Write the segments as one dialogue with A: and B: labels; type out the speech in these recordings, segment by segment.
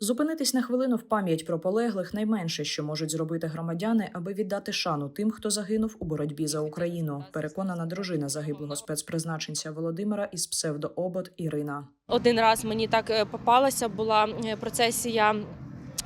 A: Зупинитись на хвилину в пам'ять про полеглих найменше, що можуть зробити громадяни, аби віддати шану тим, хто загинув у боротьбі за Україну. Переконана дружина загиблого спецпризначенця Володимира із псевдообот Ірина.
B: Один раз мені так е, попалася, була е, процесія.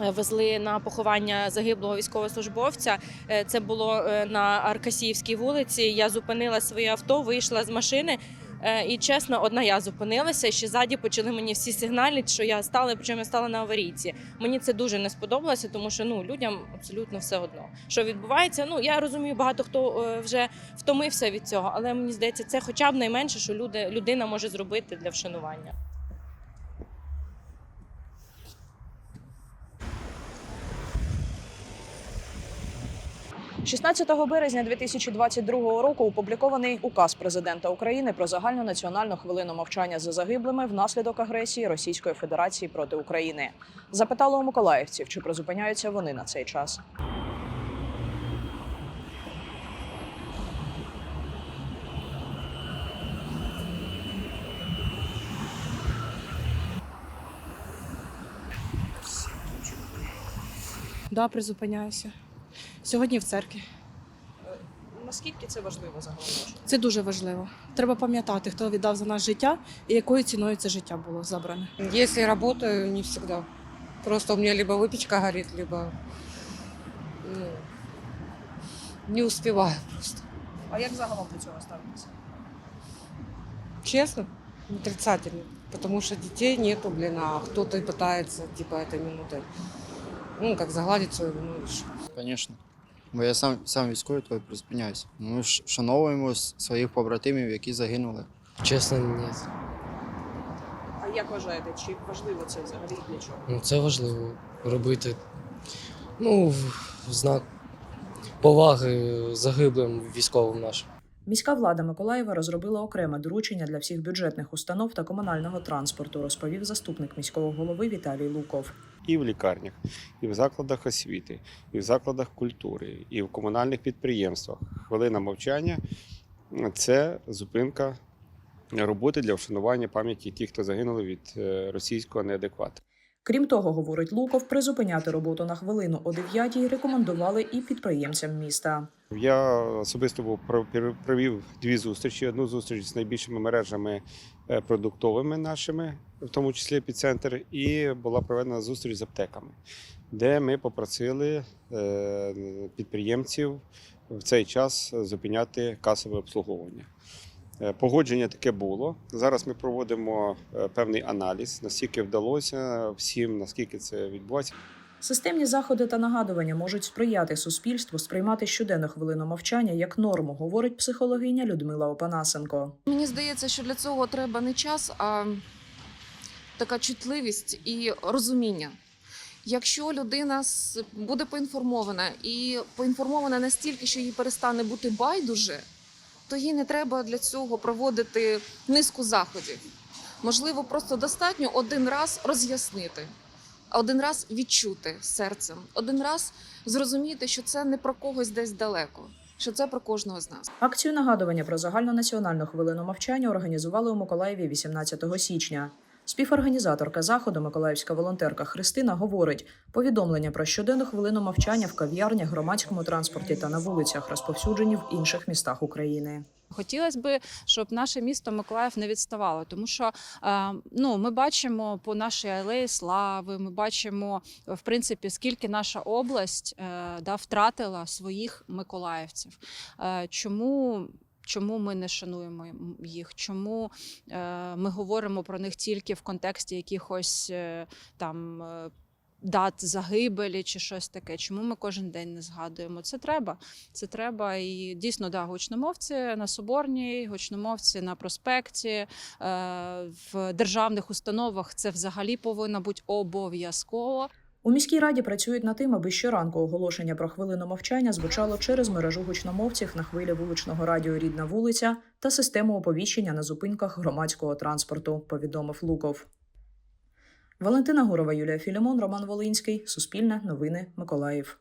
B: е, Везли на поховання загиблого військовослужбовця. Це було на Аркасіївській вулиці. Я зупинила своє авто, вийшла з машини. Е, І чесно, одна я зупинилася. і Ще ззаді почали мені всі сигналити, що я стала, причому я стала на аварійці. Мені це дуже не сподобалося, тому що ну людям абсолютно все одно, що відбувається. Ну я розумію, багато хто е, вже втомився від цього, але мені здається, це хоча б найменше, що люди людина може зробити для вшанування.
A: 16 березня 2022 року опублікований указ президента України про загальну національну хвилину мовчання за загиблими внаслідок агресії Російської Федерації проти України. Запитали у миколаївців, чи призупиняються вони на цей час.
C: Да, призупиняюся. Сьогодні в церкві.
A: Наскільки це важливо загалом?
C: Це дуже важливо. Треба пам'ятати, хто віддав за нас життя і якою ціною це життя було забране.
D: Если работаю, не всегда. Просто у меня либо выпечка горит, либо ну, не успеваю просто.
A: А як загалом до цього ставитися?
D: Честно, отрицательно. Потому что детей нету, блин, а кто-то и пытается, типа, этой минутой, ну, как загладить свою вину. и всё.
E: Звісно. Бо я сам, сам військовий, то призупиняюся. Ми ж вшановуємо своїх побратимів, які загинули.
F: Чесно, ні.
A: А як вважаєте, чи важливо це взагалі для чого?
F: Ну, це важливо робити. Ну, в в знак поваги загиблим військовим нашим.
A: Міська влада Миколаєва розробила окреме доручення для всіх бюджетних установ та комунального транспорту, розповів заступник міського голови Віталій Луков.
G: і в лікарнях, і в закладах освіти, і в закладах культури, і в комунальних підприємствах. Хвилина мовчання це зупинка роботи для вшанування пам'яті тих, хто загинули від е, російського неадеквату.
A: Крім того, говорить Луков, призупиняти роботу на хвилину о 9 рекомендували і підприємцям міста.
G: Я особисто був про- провів дві зустрічі. Одну зустріч з найбільшими мережами е, продуктовими нашими, в тому числі епіцентр, і була проведена зустріч з аптеками, де ми попросили е, підприємців в цей час зупиняти касове обслуговування. Е, Погодження таке було. Зараз ми проводимо е, певний аналіз, наскільки вдалося всім, наскільки це відбувається.
A: Системні заходи та нагадування можуть сприяти суспільству сприймати щоденну хвилину мовчання як норму, говорить психологиня Людмила Опанасенко.
H: Мені здається, що для цього треба не час, а така чутливість і розуміння. Якщо людина буде поінформована і поінформована настільки, що їй перестане бути байдуже, то їй не треба для цього проводити низку заходів. Можливо, просто достатньо один раз роз'яснити, один раз відчути серцем, один раз зрозуміти, що це не про когось десь далеко, що це про кожного з нас.
A: Акцію нагадування про загальнонаціональну хвилину мовчання організували у Миколаєві 18 січня. Співорганізаторка заходу, миколаївська волонтерка Христина, говорить: повідомлення про щоденну хвилину мовчання в кав'ярнях, громадському транспорті та на вулицях розповсюджені в інших містах України.
I: Хотілося б, щоб наше місто Миколаїв не відставало, тому що е, ну, ми бачимо по нашій алеї слави, ми бачимо в принципі, скільки наша область е, да, втратила своїх миколаївців. Е, чому? Чому ми не шануємо їх? Чому е, ми говоримо про них тільки в контексті якихось е, там е, дат загибелі чи щось таке? Чому ми кожен день не згадуємо? Це треба. Це треба і дійсно да, гучномовці на соборній, гучномовці на проспекті, в державних установах це взагалі повинно бути обов'язково.
A: У міській раді працюють над тим, аби щоранку оголошення про хвилину мовчання звучало через мережу гучномовців на хвилі вуличного радіо Рідна вулиця та систему оповіщення на зупинках громадського транспорту, повідомив Луков. Валентина Гурова, Юлія Філімон, Роман Волинський. Суспільне новини Миколаїв.